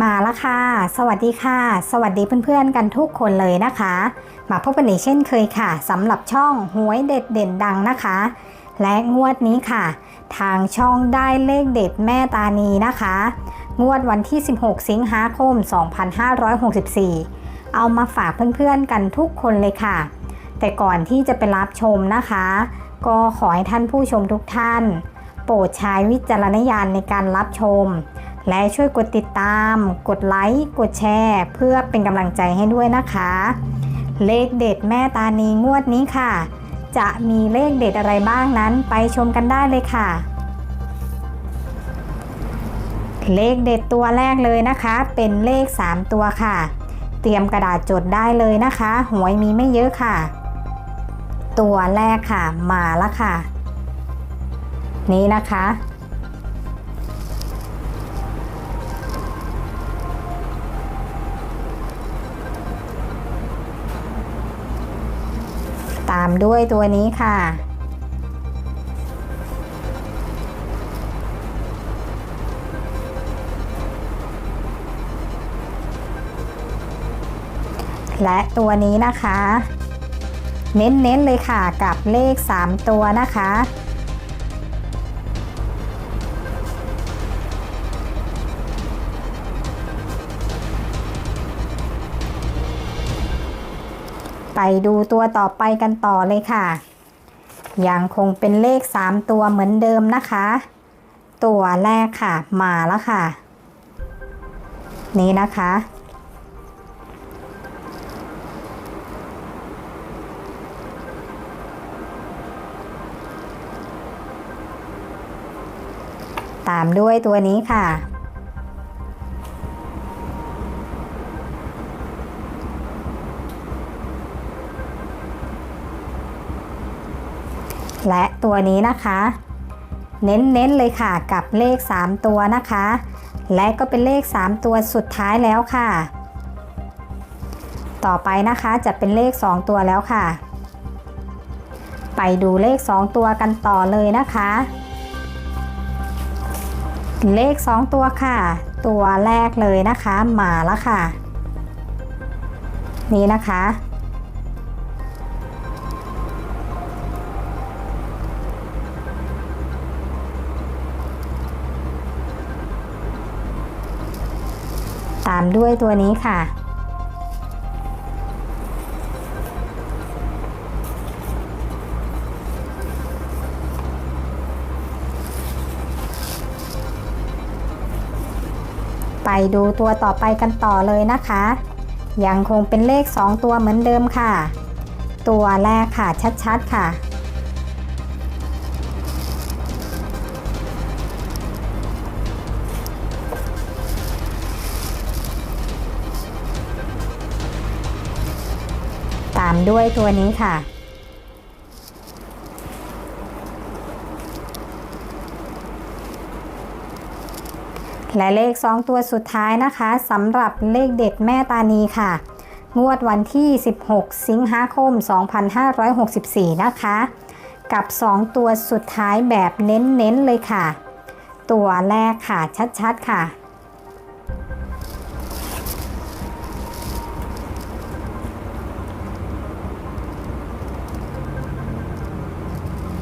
มาแล้วค่ะ สวัสดีค่ะ สวัสดีเพื่อนๆกันทุกคนเลยนะคะ มาพบกันอีกเช่นเคยค่ะสำหรับช่องหวยเด็ดเด่นดังนะคะ และงวดนี้ค่ะ ทางช่องได้เลขเด็ดแม่ตานีนะคะ งวดวันที่ 16 สิงหาคม 2564 เอามาฝากเพื่อนๆกันทุกคนเลยค่ะ แต่ก่อนที่จะไปรับชมนะคะ ก็ขอให้ท่านผู้ชมทุกท่าน โปรดใช้วิจารณญาณในการรับชม และช่วยกดติดตาม กดไลค์ กดแชร์ เพื่อเป็นกำลังใจให้ด้วยนะคะ เลขเด็ดแม่ตานีงวดนี้ค่ะ จะมีเลขเด็ดอะไรบ้างนั้นไปชมกันได้เลยค่ะ เลขเด็ดตัวแรกเลยนะคะ เป็นเลข 3 ตัวค่ะ เตรียมกระดาษจดได้เลยนะคะ หวยมีไม่เยอะค่ะ ตัวแรกค่ะ มาล้วค่ะ นี้นะคะ ตามด้วยตัวนี้ค่ะ และตัวนี้นะคะ เน้นๆเลยค่ะกับเลข 3 ตัวนะคะ ไปดูตัวต่อไปกันต่อเลยค่ะ ยังคงเป็นเลข 3 ตัวเหมือนเดิมนะคะ ตัวแรกค่ะมาแล้วค่ะ นี้นะคะ ตามด้วยตัวนี้ค่ะ และตัวนี้นะคะ เน้นๆเลยค่ะกับเลข 3 ตัวนะคะ และก็เป็นเลข 3 ตัวสุดท้ายแล้วค่ะ ต่อไปนะคะจะเป็นเลข 2 ตัวแล้วค่ะ ไปดูเลข 2 ตัวกันต่อเลยนะคะ เลข 2 ตัวค่ะ ตัวแรกเลยนะคะ มาแล้วค่ะ นี่นะคะามด้วยตัวนี้ค่ะ ไปดูตัวต่อไปกันต่อเลยนะคะ ยังคงเป็นเลข 2 ตัวเหมือนเดิมค่ะ ตัวแรกค่ะชัดๆค่ะามด้วยตัวนี้ค่ะ และเลข 2 ตัวสุดท้ายนะคะสำหรับเลขเด็ดแม่ตานีค่ะ งวดวันที่ 16 สิงหาคม 2564 นะคะ กับ 2 ตัวสุดท้ายแบบเน้นๆเลยค่ะ ตัวแรกค่ะชัดๆค่ะ